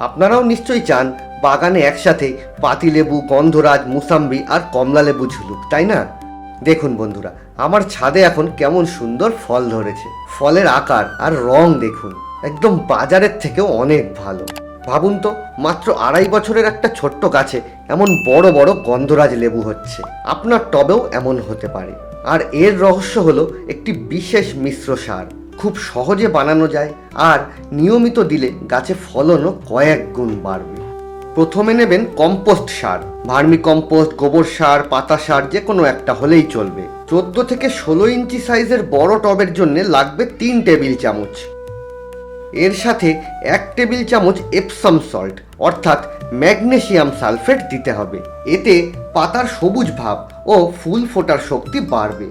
আপনারাও নিশ্চয়ই চান বাগানে একসাথে পাতিলেবু, গন্ধরাজ, মুসাম্বি আর কমলালেবু ঝুলুক, তাই না? দেখুন বন্ধুরা, আমার ছাদে এখন কেমন সুন্দর ফল ধরেছে। ফলের আকার আর রং দেখুন, একদম বাজারের থেকেও অনেক ভালো। ভাবুন তো, মাত্র আড়াই বছরের একটা ছোট্ট গাছে এমন বড় বড় গন্ধরাজ লেবু হচ্ছে। আপনার টবেও এমন হতে পারে। আর এর রহস্য হলো একটি বিশেষ মিশ্র সার। খুব সহজে বানানো যায় আর নিয়মিত দিলে গাছে ফলনও কয়েক গুণ বাড়বে। প্রথমে নেবেন কম্পোস্ট সার, ভার্মি কম্পোস্ট, গোবর সার, পাতা সার, যে কোনো একটা হলেই চলবে। চোদ্দ থেকে ষোলো ইঞ্চি সাইজের বড় টবের জন্য লাগবে তিন টেবিল চামচ। এর সাথে এক টেবিল চামচ এপসাম সল্ট, অর্থাৎ ম্যাগনেসিয়াম সালফেট দিতে হবে। এতে পাতার সবুজ ভাব ও ফুল ফোটার শক্তি বাড়বে।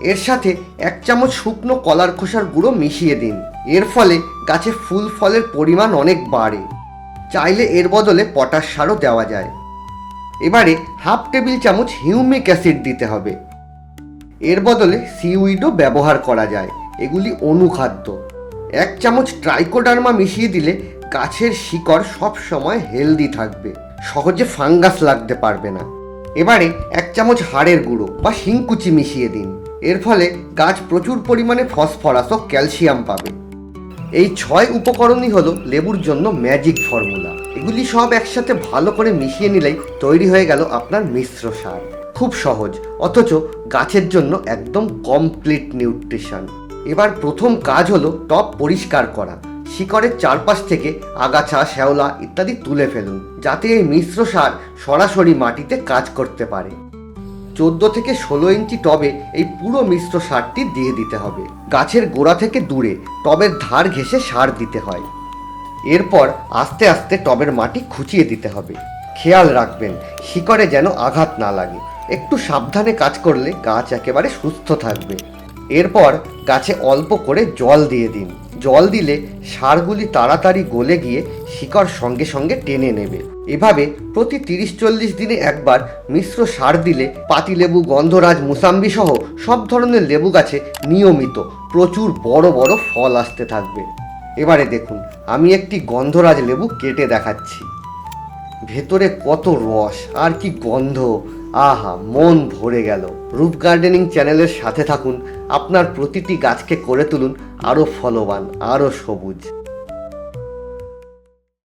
এর সাথে এক চামচ শুকনো কলার খোসার গুঁড়ো মিশিয়ে দিন। এর ফলে গাছে ফুল ফলের পরিমাণ অনেক বাড়ে। চাইলে এর বদলে পটাশ সারও দেওয়া যায়। এবারে হাফ টেবিল চামচ হিউমিক অ্যাসিড দিতে হবে। এর বদলে সিউইডও ব্যবহার করা যায়। এগুলি অনুখাদ্য। এক চামচ ট্রাইকোডার্মা মিশিয়ে দিলে গাছের শিকড় সব সময় হেলদি থাকবে। সহজে ফাঙ্গাস লাগতে পারবে না। এবারে এক চামচ হাড়ের গুঁড়ো বা শিংকুচি মিশিয়ে দিন। এর ফলে গাছ প্রচুর পরিমাণে ফসফরাস ও ক্যালসিয়াম পাবে। এই ছয় উপকরণই হলো লেবুর জন্য ম্যাজিক ফর্মুলা। এগুলি সব একসাথে ভালো করে মিশিয়ে নিলেই তৈরি হয়ে গেল আপনার মিশ্র সার। খুব সহজ, অথচ গাছের জন্য একদম কমপ্লিট নিউট্রিশন এবার প্রথম কাজ হলো টব পরিষ্কার করা। শিকড়ের চারপাশ থেকে আগাছা, শ্যাওলা ইত্যাদি তুলে ফেলুন, যাতে এই মিশ্র সার সরাসরি মাটিতে কাজ করতে পারে। চোদ্দ থেকে ষোলো ইঞ্চি টবে এই পুরো মিশ্র সারটি দিয়ে দিতে হবে। গাছের গোড়া থেকে দূরে টবের ধার ঘেঁষে সার দিতে হয়। এরপর আস্তে আস্তে টবের মাটি খুঁচিয়ে দিতে হবে। খেয়াল রাখবেন, শিকড়ে যেন আঘাত না লাগে। একটু সাবধানে কাজ করলে গাছ একেবারে সুস্থ থাকবে। এরপর গাছে অল্প করে জল দিয়ে দিন। জল দিলে সারগুলি তাড়াতাড়ি গলে গিয়ে শিকড় সঙ্গে সঙ্গে টেনে নেবে। এভাবে প্রতি তিরিশ চল্লিশ দিনে একবার মিশ্র সার দিলে পাতিলেবু, গন্ধরাজ, মুসাম্বি সহ সব ধরনের লেবু গাছে নিয়মিত প্রচুর বড় বড় ফল আসতে থাকবে। এবারে দেখুন, আমি একটি গন্ধরাজ লেবু কেটে দেখাচ্ছি। ভেতরে কত রস, আর কি গন্ধ! আহা, মন ভরে গেল। রুপ গার্ডেনিং চ্যানেলের সাথে থাকুন। আপনার প্রতিটি গাছকে করে তুলুন। আরও ফলবান আরও সবুজ।